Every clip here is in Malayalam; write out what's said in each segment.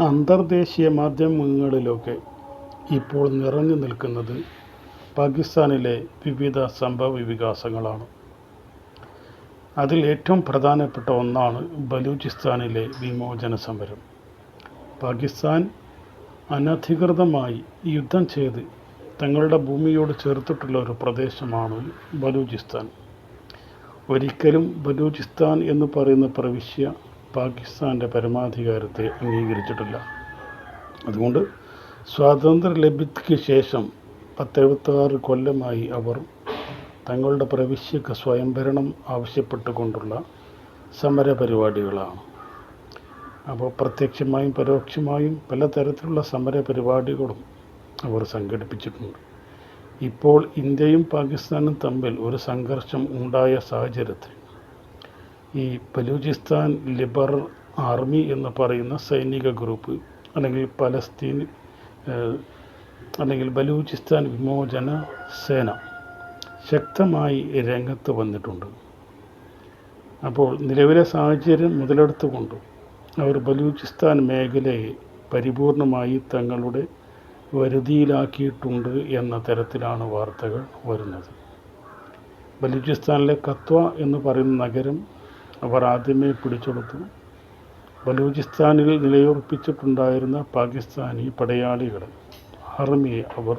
അന്തർദേശീയ മാധ്യമങ്ങളിലൊക്കെ ഇപ്പോൾ നിറഞ്ഞു നിൽക്കുന്നത് പാകിസ്ഥാനിലെ വിവിധ സംഭവ വികാസങ്ങളാണ്. അതിൽ ഏറ്റവും പ്രധാനപ്പെട്ട ഒന്നാണ് ബലൂചിസ്ഥാനിലെ വിമോചന സമരം. പാകിസ്ഥാൻ അനധികൃതമായി യുദ്ധം ചെയ്ത് തങ്ങളുടെ ഭൂമിയോട് ചേർത്തിട്ടുള്ള ഒരു പ്രദേശമാണ് ബലൂചിസ്ഥാൻ. ഒരിക്കലും ബലൂചിസ്ഥാൻ എന്ന് പറയുന്ന പ്രവിശ്യ പാകിസ്ഥാന്റെ പരമാധികാരത്തെ അംഗീകരിച്ചിട്ടില്ല. അതുകൊണ്ട് സ്വാതന്ത്ര്യം ലബ്ധിക്ക് ശേഷം പത്തെഴുപത്താറ് കൊല്ലമായി അവർ തങ്ങളുടെ പ്രവിശ്യക്ക് സ്വയംഭരണം ആവശ്യപ്പെട്ടുകൊണ്ടുള്ള സമരപരിപാടികളാണ്. അപ്പോൾ പ്രത്യക്ഷമായും പരോക്ഷമായും പലതരത്തിലുള്ള സമരപരിപാടികളും അവർ സംഘടിപ്പിച്ചിട്ടുണ്ട്. ഇപ്പോൾ ഇന്ത്യയും പാകിസ്ഥാനും തമ്മിൽ ഒരു സംഘർഷം ഉണ്ടായ സാഹചര്യത്തിൽ ഈ ബലൂചിസ്ഥാൻ ലിബറൽ ആർമി എന്ന് പറയുന്ന സൈനിക ഗ്രൂപ്പ് അല്ലെങ്കിൽ പലസ്തീൻ അല്ലെങ്കിൽ ബലൂചിസ്ഥാൻ വിമോചന സേന ശക്തമായി രംഗത്ത് വന്നിട്ടുണ്ട്. അപ്പോൾ നിലവിലെ സാഹചര്യം മുതലെടുത്തുകൊണ്ട് അവർ ബലൂചിസ്ഥാൻ മേഖലയെ പരിപൂർണമായി തങ്ങളുടെ വരുതിയിലാക്കിയിട്ടുണ്ട് എന്ന തരത്തിലാണ് വാർത്തകൾ വരുന്നത്. ബലൂചിസ്ഥാനിലെ കത്വ എന്ന് പറയുന്ന നഗരം അവർ ആദ്യമേ പിടിച്ചെടുത്തു ബലൂചിസ്ഥാനിൽ നിലയുറപ്പിച്ചിട്ടുണ്ടായിരുന്ന പാകിസ്ഥാനി പടയാളികൾ ആർമിയെ അവർ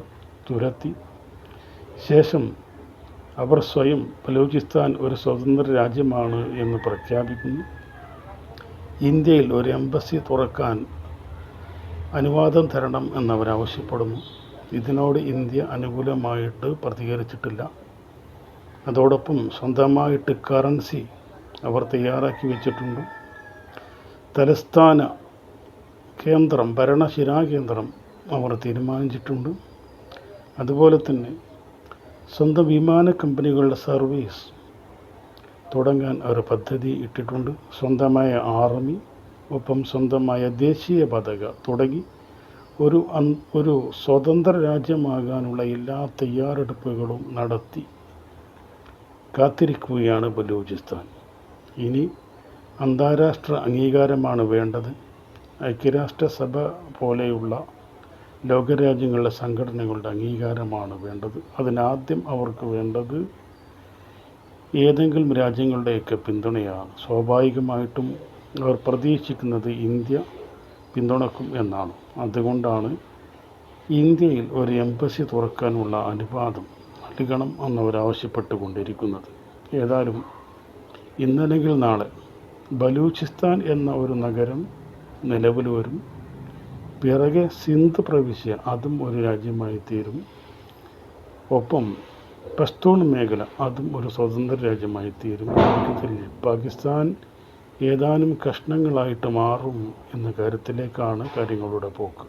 തുരത്തി. ശേഷം അവർ സ്വയം ബലൂചിസ്ഥാൻ ഒരു സ്വതന്ത്ര രാജ്യമാണ് എന്ന് പ്രഖ്യാപിക്കുന്നു. ഇന്ത്യയിൽ ഒരു എംബസി തുറക്കാൻ അനുവാദം തരണം എന്നവരാവശ്യപ്പെടുന്നു. ഇതിനോട് ഇന്ത്യ അനുകൂലമായിട്ട് പ്രതികരിച്ചിട്ടില്ല. അതോടൊപ്പം സ്വന്തമായിട്ട് കറൻസി അവർ തയ്യാറാക്കി വെച്ചിട്ടുണ്ട്. തലസ്ഥാന കേന്ദ്രം ഭരണശിരാകേന്ദ്രം അവർ തീരുമാനിച്ചിട്ടുണ്ട്. അതുപോലെ തന്നെ സ്വന്തം വിമാന കമ്പനികളുടെ സർവീസ് തുടങ്ങാൻ അവർ പദ്ധതി ഇട്ടിട്ടുണ്ട്. സ്വന്തമായ ആർമി ഒപ്പം സ്വന്തമായ ദേശീയ പതാക തുടങ്ങി ഒരു ഒരു സ്വതന്ത്ര രാജ്യമാകാനുള്ള എല്ലാ തയ്യാറെടുപ്പുകളും നടത്തി കാത്തിരിക്കുകയാണ് ബലൂചിസ്ഥാൻ. ഇനി അന്താരാഷ്ട്ര അംഗീകാരമാണ് വേണ്ടത്. ഐക്യരാഷ്ട്രസഭ പോലെയുള്ള ലോകരാജ്യങ്ങളുടെ സംഘടനകളുടെ അംഗീകാരമാണ് വേണ്ടത്. അതിനാദ്യം അവർക്ക് വേണ്ടത് ഏതെങ്കിലും രാജ്യങ്ങളുടെയൊക്കെ പിന്തുണയാണ്. സ്വാഭാവികമായിട്ടും അവർ പ്രതീക്ഷിക്കുന്നത് ഇന്ത്യ പിന്തുണക്കും എന്നാണ്. അതുകൊണ്ടാണ് ഇന്ത്യയിൽ ഒരു എംബസി തുറക്കാനുള്ള അനുവാദം നൽകണം എന്നവർ ആവശ്യപ്പെട്ടുകൊണ്ടിരിക്കുന്നത് ഏതായാലും ഇന്നല്ലെങ്കിൽ നാളെ. ബലൂചിസ്ഥാൻ എന്ന ഒരു നഗരം നിലവിൽ വരും. പിറകെ സിന്ധ് പ്രവിശ്യ അതും ഒരു രാജ്യമായി തീരും ഒപ്പം പസ്തൂൺ മേഖല അതും ഒരു സ്വതന്ത്ര രാജ്യമായി തീരും ഇതിൽ പാകിസ്ഥാൻ ഏതാനും കഷ്ണങ്ങളായിട്ട് മാറും എന്ന കാര്യത്തിലേക്കാണ് കാര്യങ്ങളുടെ പോക്ക്.